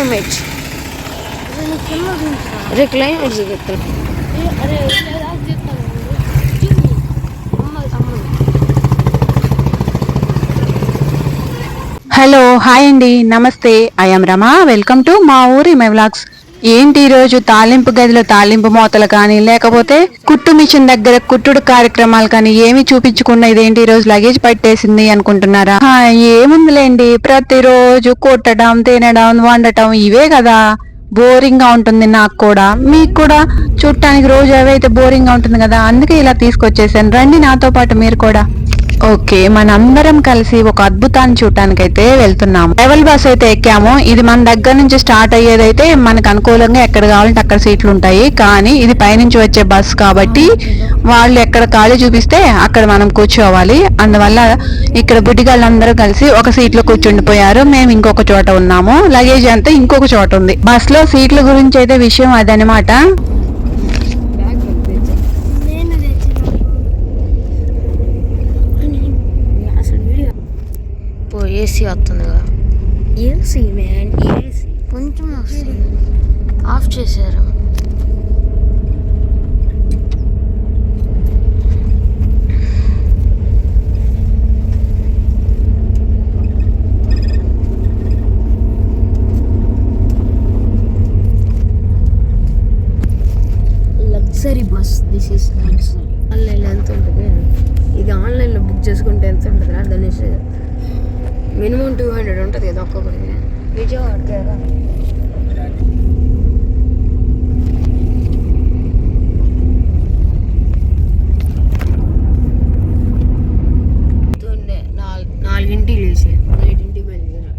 Climate అరే climate చూపిస్తాను చెప్తాను హలో హాయ్ అండి నమస్తే ఐఎమ్ రమా వెల్కమ్ టు మా ఊరి మై వ్లాగ్స్ ఏంటి ఈ రోజు తాలింపు గదిలో తాలింపు మూతలు కానీ లేకపోతే కుట్టు మిషన్ దగ్గర కుట్టుడు కార్యక్రమాలు కానీ ఏమి చూపించకుండా ఇదేంటి ఈ రోజు లగేజ్ పట్టేసింది అనుకుంటున్నారా? ఏముందిలేండి. ప్రతిరోజు కుట్టడం తినడం వండటం ఇవే కదా. బోరింగ్గా ఉంటుంది నాకు కూడా. మీకు కూడా చూడటానికి రోజు అవైతే అయితే బోరింగ్గా ఉంటుంది కదా. అందుకే ఇలా తీసుకొచ్చేసాను. రండి నాతో పాటు మీరు కూడా. ఓకే మనందరం కలిసి ఒక అద్భుతాన్ని చూడటానికి అయితే వెళ్తున్నాము. ట్రావెల్ బస్ అయితే ఎక్కాము. ఇది మన దగ్గర నుంచి స్టార్ట్ అయ్యేదైతే మనకు అనుకూలంగా ఎక్కడ కావాలంటే అక్కడ సీట్లు ఉంటాయి. కానీ ఇది పైనుంచి వచ్చే బస్ కాబట్టి వాళ్ళు ఎక్కడ ఖాళీ చూపిస్తే అక్కడ మనం కూర్చోవాలి. అందువల్ల ఇక్కడ బుడ్డిగాళ్ళందరూ కలిసి ఒక సీట్లో కూర్చుండిపోయారు. మేము ఇంకొక చోట ఉన్నాము. లగేజ్ అంతా ఇంకొక చోట ఉంది. బస్లో సీట్ల గురించి అయితే విషయం అదనమాట బ్యాగ్ పంపించా నేను తెచ్చిన అసలు వీడియో ఏసీ వస్తుందిగా ఏసీ మ్యాన్ ఏసీ. కొంచెం వస్తుంది. ఆఫ్ చేశారు. Luxury bus this is luxury ఆన్లైన్లో ఎంత ఉంటుంది. ఇది ఆన్లైన్లో బుక్ చేసుకుంటే ఎంత ఉంటుంది దాని మినిమం టూ హండ్రెడ్ ఉంటుంది కదా ఒక్కొక్కరికి. విజయవాడకి నాలుగింటికి లేచి ఐదింటికి బయలుదేరా.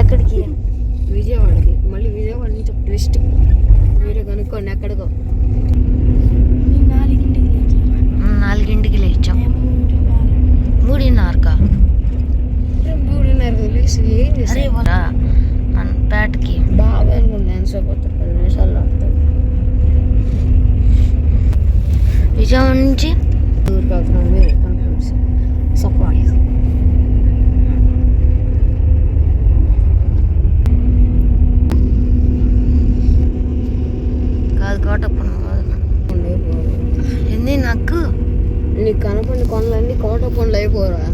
ఎక్కడికి? విజయవాడకి. మళ్ళీ విజయవాడ నుంచి ట్విస్ట్ మీరే కనుక్కోండి ఎక్కడికో. నాలుగింటికి నాలుగింటికి లేచాం మేము మూడున్నర. మూడున్నరకా మూడున్నర లేచి మన పేటకి బాగా అనుకుంటా ఎంతసేపు పది నిమిషాల్లో వస్తుంది విజయవాడ నుంచి సర్ప్రైజ్ కాదు కోటప్పన ఏంది నాకు నీకు కొండలన్నీ కోట కొండలు అయిపోరా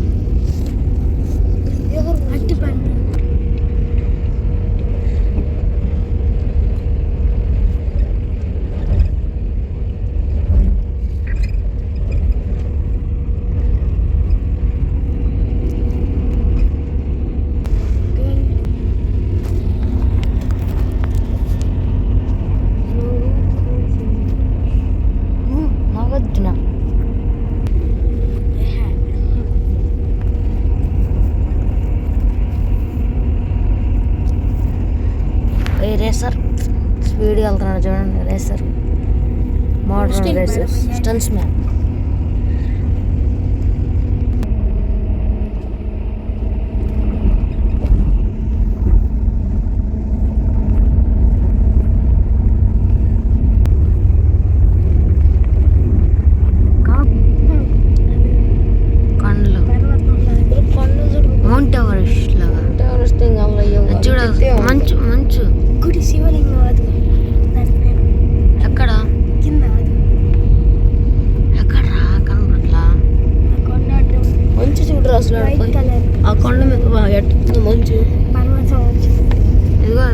रेसर मॉडर्न रेसर स्टंट्स में। కొండ మీద బాగా ఎట్టుంది మంచు పర్వతం వచ్చింది ఇదిగో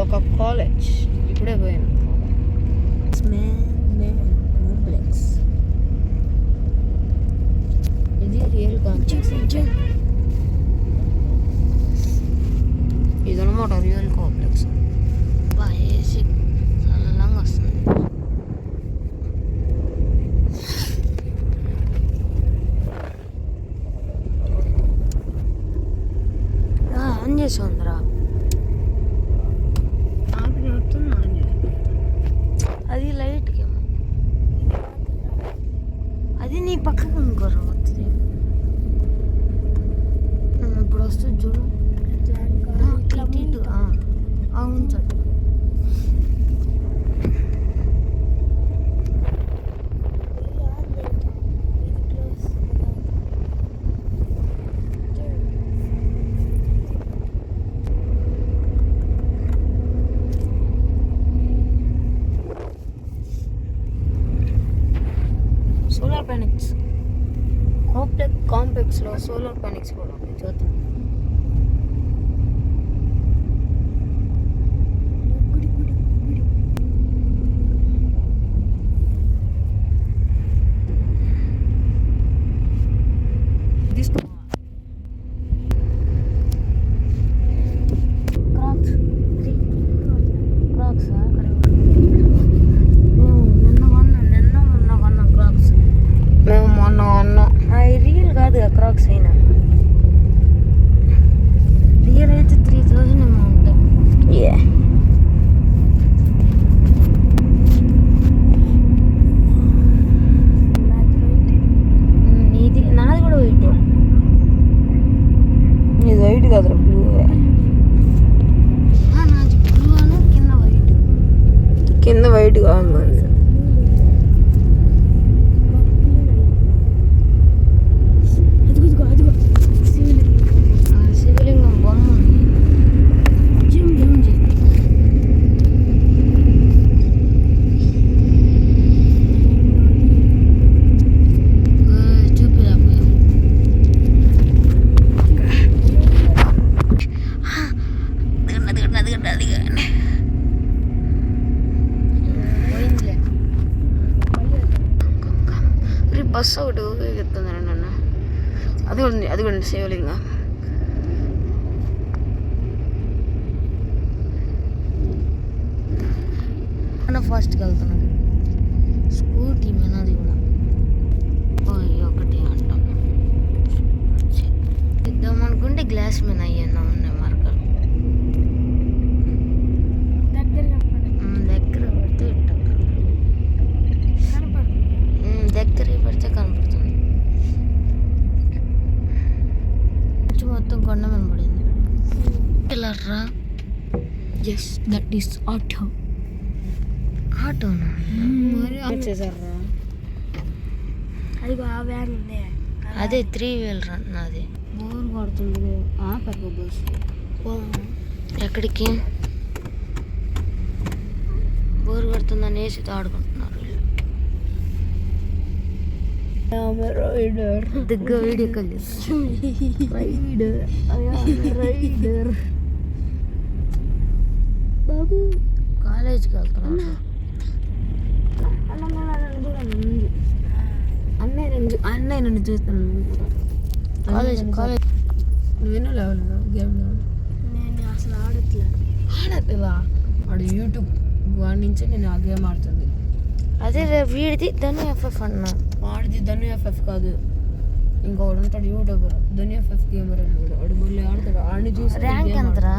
కాలేజ్ ఇప్పుడే పోయాను కాంప్లెక్స్ ఇది రియల్ కాంప్లెక్స్ ఇదనమాట రియల్ కాంప్లెక్స్ బాగా ఏసీ చల్లంగా వస్తుంది ఆన్ చేసి ఉందిరా ఆపి చెప్తున్నా ఆన్ చేసి. అది లైట్కి ఏమో అది నీ పక్కకు అనుకోరా వస్తుంది ఇప్పుడు వస్తుంది చూడు ఇటు ఇటు ఆ, ఆ, కాంప్లెక్ కాంప్లెక్స్లో సోలార్ ప్యానెక్స్ కూడా ఉన్నాయి చూద్దాం మీద అయ్యన్నా ఉన్నాయి మార్కలు దగ్గర కనపడదు పడితే కనపడదు దగ్గర పడితే కనపడుతుంది. మొత్తం కొండ మీద పడింది. పిల్లర్రా ఎస్ దట్ ఈస్ ఆటో ఆటోనా? మరి ఉంది. అదే త్రీ వీలర్ నాది బోర్ కొడుతుంది పెద్ద బస్ ఎక్కడికి బోర్ కొడుతుందని వేసి ఆడుకుంటున్నారు దిగ్గ వీడియో కాల్ రైడర్ రైడర్ బాబు కాలేజీకి వెళ్తున్నాను అన్నయ్య నన్ను అన్నయ్య నన్ను చూస్తున్నాను కాలేజ్ కాలేజ్ నువ్వెన్నో లెవెల్ గేమ్లో నేను అసలు ఆడట్లేదు? ఆడపిల్లా వాడు యూట్యూబ్ వాడి నుంచి నేను ఆ గేమ్ ఆడుతుంది. అదే వీడిది ధను ఎఫ్ఎఫ్ అన్నా. వాడిది ధను ఎఫ్ఎఫ్ కాదు. ఇంకోడు ఉంటాడు యూట్యూబర్. ధను ఎఫ్ఎఫ్ గేమర్ అని కూడా వాడు మళ్ళీ ఆడతాడు. ఆడిని చూసి ర్యాంక్ ఎంతరా?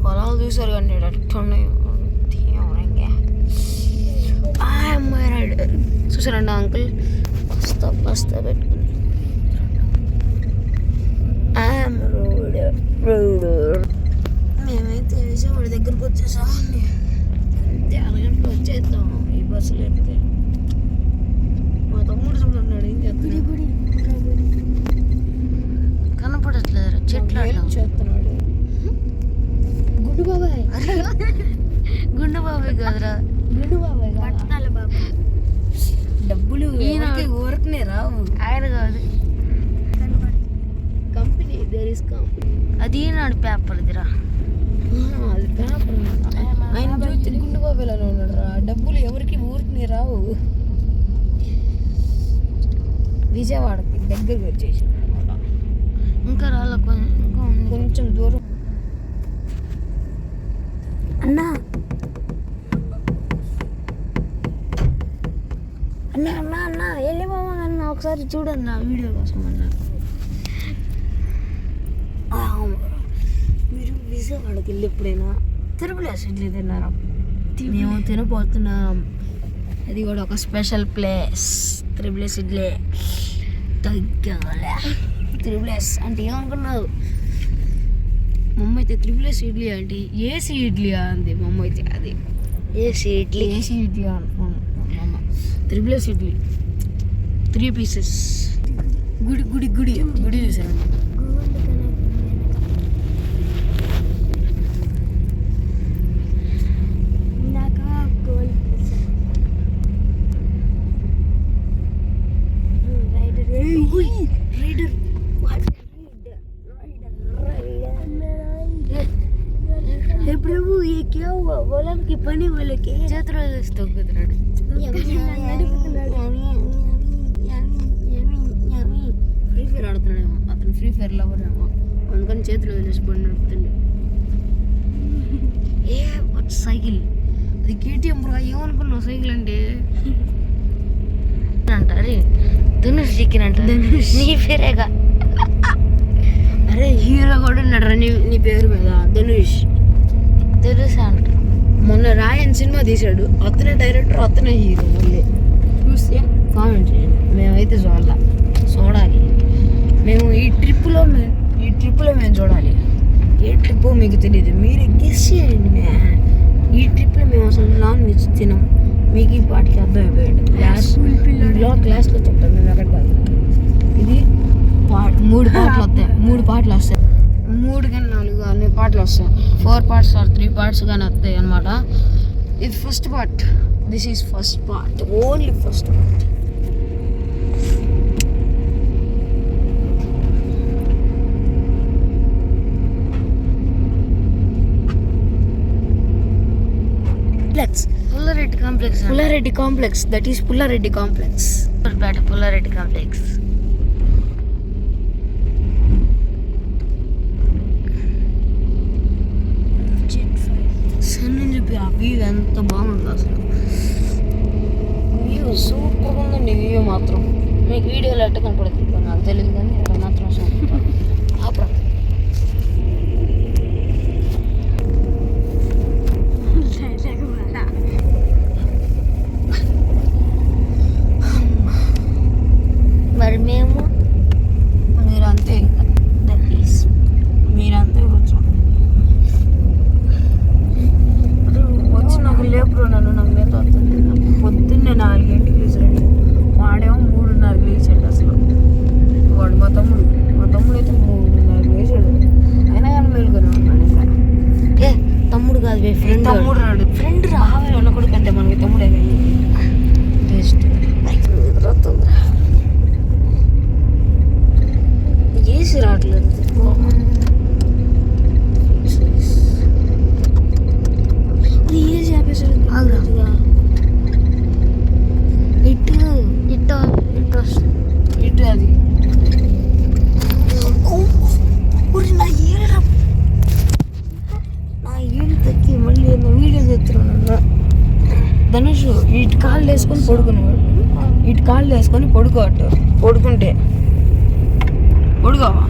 పొలాలు చూసారు కానీ ఎట్టున్నాయి చూసారండి అంకుల్ బస్తా బస్తా పెట్టుకుని. మేమైతే విజయవాడ దగ్గరకు వచ్చేసామండి అంతే అరగంటలో వచ్చేద్దాం ఈ బస్సులో ఎక్కితే మా తమ్ముడు చూడన్నాడు ఏం చేస్తున్నాడు? కనపడట్లేదు చెట్లు చేస్తున్నాడు? గుడి బాబాయ్. గుండు బాబాయ్ కాదురా. పట్టణాల బాబాయ్ డబ్బులు ఊరకనే రావు. ఆయన కాదు. కంపెనీ దేర్ ఇస్ కామ్ అది నాడు పేపర్ దిరా. అది పేపర్. ఆయన చూస్తే గుండు బాబేలానే ఉన్నాడు రా డబ్బులు ఎవరికి ఊరికి రావు. విజయవాడకి దగ్గరికి వచ్చేసి ఇంకా రాళ్ళ కొంచెం దూరం అన్నా అన్నా అన్నా అన్నా వెళ్ళిపోమా ఒకసారి చూడన్నా వీడియో కోసం అన్నా. ఆ, మీరు విజయవాడకి వెళ్ళి ఎప్పుడైనా తిరుమల ఇడ్లీ తిన్నారా మేము తినబోతున్నాం. అది కూడా ఒక special place triple S idli. తగ్గలే. Triple S అంటే ఏమనుకున్నావు? మమ్మ అయితే త్రిబులెస్ ఇడ్లీ అంటే ఏసీ ఇడ్లీ అంది మమ్మ అయితే అది. ఏసీ ఇడ్లీ. ఏసీ ఇడ్లీ అనుకున్నాం మమ్మ త్రిబులెస్ ఇడ్లీ. త్రీ పీసెస్ గుడి గుడి గుడి గుడి చూసాను పని వాళ్ళకి చేతులు వేస్తూ కుదరడు నడుపుతున్నాడు ఫైర్ ఆడుతున్నాడేమో. అతను ఫ్రీ ఫైర్ లవర్ ఏమో. అందుకని చేతిలో వదిలేసి బండి నడుపుతుంది ఏ వాట్ సైకిల్? అది కేటీఎం బ్రో ఏమనుకున్నావు సైకిల్ అంటే? అంటారు ధనుష్ చికెన్ అంట నీ పేరేగా? అరే హీరో కూడా ఉన్నాడు నీ నీ పేరు మీద. ధనుష్. తెలుసా అంట. మొన్న రాయన్ సినిమా తీశాడు. అతనే డైరెక్టర్ అతనే హీరో మళ్ళీ. చూస్తే. కామెంట్ చేయండి. మేమైతే చూడాల. చూడాలి. మేము ఈ ట్రిప్లో మే- ఈ ట్రిప్లో మేము చూడాలి. ఏ ట్రిప్ మీకు తెలియదు మీరు గెస్ చేయండి మే ఈ ట్రిప్లో మేము అసలు నాన్ వెజ్ తినాం. మీకు ఈ పాటికి అర్థమైపోయాడు క్లాస్ బ్లాగ్ క్లాస్లో చెప్తాం మేము ఎక్కడ కాదు ఇది పా- మూడు పాటలు వస్తాయి. మూడు పాటలు వస్తాయి. మూడు కానీ నాలుగు అన్ని పాటలు వస్తాయి. Four parts or three parts కానీ వస్తాయి అనమాట ఇది first part this is first part only first part complex Pullareddy complex Pullareddy complex that is Pullareddy complex Peta Pulla Reddy complex సన్ అని చెప్పి ఆ వ్యూ ఎంత బాగుంది అసలు. వ్యూ సూపర్గా ఉందండి వ్యూ మాత్రం. మీకు వీడియోలో ఎట్ట కనపడుతుంది నాకు తెలియదు కానీ ఇక్కడ మాత్రం సూపర్ ఆపరా మరి మేము మీరంతే ఇంకా దట్ ఈస్ మీరంతే కొంచెం అరే వచ్చి నాకు లేపురు నన్ను నాకు మీద వస్తుంది నాకు పొద్దున్నే నాలుగింటికి లేచాడు వాడేమో మూడున్నరకు లేచాడు అసలు వాడు మా తమ్ముడు మా తమ్ముడు అయితే మూడున్నరకు లేచాడు అయినా కానీ మేలుకొని ఉన్నాడు ఇంకా ఏ తమ్ముడు కాదు వే ఫ్రెండ్ తమ్ముడు రాడు. ఫ్రెండ్ రావే ఉన్న కొడుకు అంటే మనకి తమ్ముడే కానీ బెస్ట్ ఏసీ రావట్లేదు. ఏసీ ఆపేసాడు ఆగురా. ఇటు ఇటు ఇటు. ఇటు అది ఊరి నా ఏడు నా ఏడు తక్కి మళ్ళీ ఏదో వీడియో తెస్తున్నాను ధనుష్ ఇటు కాళ్ళు వేసుకొని పడుకునేవాడు ఇటు కాళ్ళు వేసుకొని పడుకోవట పడుకుంటే. పడుకోవా?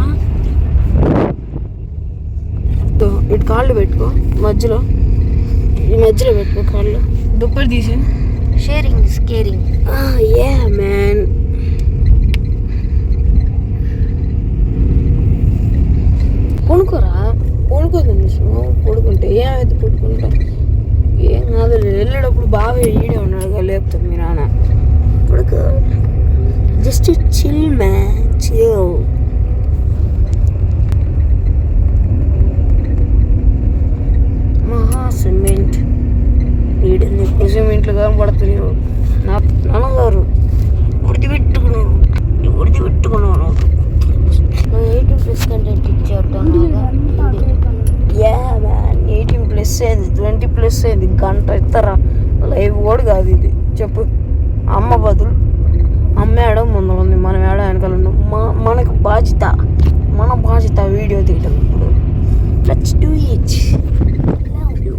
ఇటు కాళ్ళు పెట్టుకో మధ్యలో. ఈ మధ్యలో పెట్టుకో కాళ్ళు. దుప్పటి తీసి. Sharing is caring yeah man పడుకోరా? పడుకోదు నిజం పడుకుంటే. ఏమైతే పడుకుంటా. ఏం కాదు వెళ్ళేటప్పుడు బాగా ఈడే ఉన్నాడుగా లేపుతాం మీ నాన్న. ఇప్పుడు just chill man chill Maha cement వీడిని ఎక్కువ సిమెంట్లు కనబడుతున్నాయి నా నాన్నగారు ఉడిది పెట్టుకున్నాను ఉడిది పెట్టుకున్నాను ఎయిటీన్ న్యూస్ కంటెంట్ ఇచ్చేటం యా మ్యాన్ ఎయిటీన్ ప్లస్ అయింది ట్వంటీ ప్లస్ అయింది గంట ఇస్తారా లైవ్ కూడా కాదు ఇది చెప్పు అమ్మ బదులు అమ్మ ఏడో ముందు ఉంది మనం ఏడో వెనకాల ఉన్నాం మా మనకు బాధ్యత మన బాధ్యత వీడియో తీయటం ఇప్పుడు లెట్స్ డూ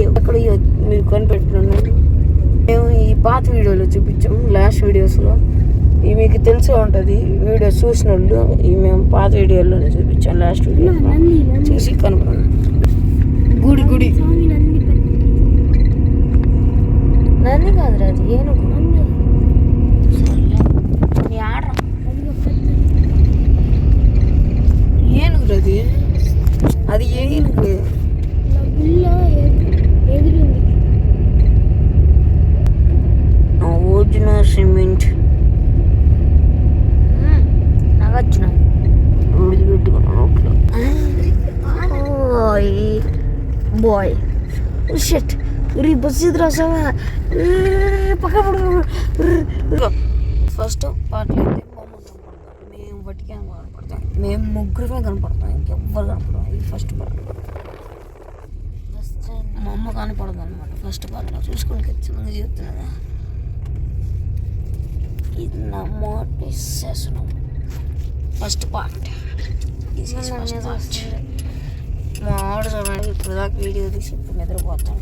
ఇట్ అక్కడ మీరు కనిపెట్టున్నాను మేము ఈ పాత వీడియోలో చూపించాం లాస్ట్ వీడియోస్లో ఇవి మీకు తెలిసే ఉంటుంది వీడియో చూసిన వాళ్ళు ఇవి మేము పాత వీడియోలోనే చూపించాం లాస్ట్ వీడియో చూసి కనుక్కున్నాం గుడి గుడి. నంది కాదురా అది ఏనుగు నీ ఆడరా ఏనుగు అది అది ఏనుగు ఒరిజినల్ సిమెంట్. నాగచ్చిన బాయ్. షట్. రీ బస్ ఇది రాసావా పక్క ఫస్ట్ పాటలు అయితే బొమ్మ కనపడతాం మేము బట్టికే కనపడతాం మేము ముగ్గురమే కనపడతాం ఇంకెవ్వరు కనపడతాం ఇది ఫస్ట్ పాట మా అమ్మ కనపడదు అనమాట ఫస్ట్ పాటలో చూసుకొని ఖచ్చితంగా చెప్తున్నదా. ఇది నా motivation first part first part మా ఆవిడ చూడండి ఇప్పుడు దాకా వీడియో తీసి ఇప్పుడు నిద్రపోతాను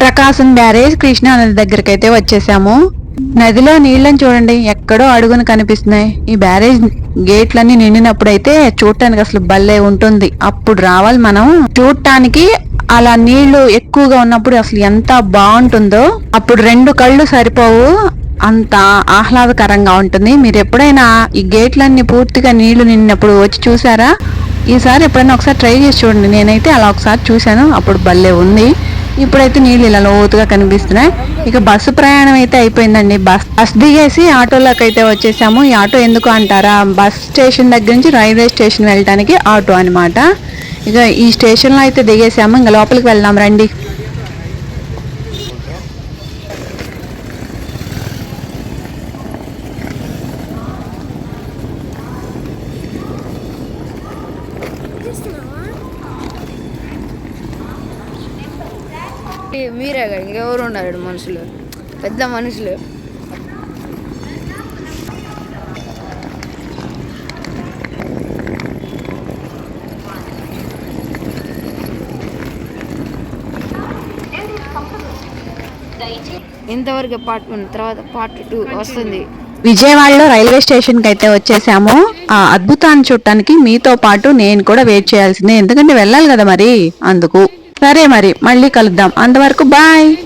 ప్రకాశం బ్యారేజ్ కృష్ణా నది దగ్గరికి అయితే వచ్చేసాము. నదిలో నీళ్ళని చూడండి ఎక్కడో అడుగున కనిపిస్తున్నాయి. ఈ బ్యారేజ్ గేట్లన్నీ నిండినప్పుడైతే చూడటానికి అసలు భలే ఉంటుంది. అప్పుడు రావాలి మనం. చూడటానికి అలా నీళ్ళు ఎక్కువగా ఉన్నప్పుడు అసలు ఎంత బాగుంటుందో. అప్పుడు రెండు కళ్ళు సరిపోవు. అంత ఆహ్లాదకరంగా ఉంటుంది. మీరు ఎప్పుడైనా ఈ గేట్లన్నీ పూర్తిగా నీళ్ళు నిండినప్పుడు వచ్చి చూసారా? ఈసారి ఎప్పుడైనా ఒకసారి ట్రై చేసి చూడండి. నేనైతే అలా ఒకసారి చూశాను. అప్పుడు భలే ఉంది. ఇప్పుడైతే నీళ్ళు ఇలా లోతుగా కనిపిస్తున్నాయి. ఇక బస్సు ప్రయాణం అయితే అయిపోయిందండి. బస్ బస్ దిగేసి ఆటోలోకి అయితే వచ్చేసాము. ఈ ఆటో ఎందుకు అంటారా? బస్ స్టేషన్ దగ్గర నుంచి రైల్వే స్టేషన్ వెళ్ళడానికి ఆటో అన్నమాట. ఇక ఈ స్టేషన్లో అయితే దిగేసాము. ఇంకా లోపలికి వెళ్దాం రండి. మీరే కదా ఇంకెవరు ఉన్నారు మనుషులు? పెద్ద మనుషులు. ఇంతవరకు పార్ట్ వన్ తర్వాత పార్ట్ టూ వస్తుంది. విజయవాడలో రైల్వే స్టేషన్కి అయితే వచ్చేసాము. ఆ అద్భుతాన్ని చూడటానికి మీతో పాటు నేను కూడా వెయిట్ చేయాల్సిందే. ఎందుకంటే వెళ్ళాలి కదా మరి అందుకు. సరే మరి మళ్ళీ కలుద్దాం. అంతవరకు బాయ్.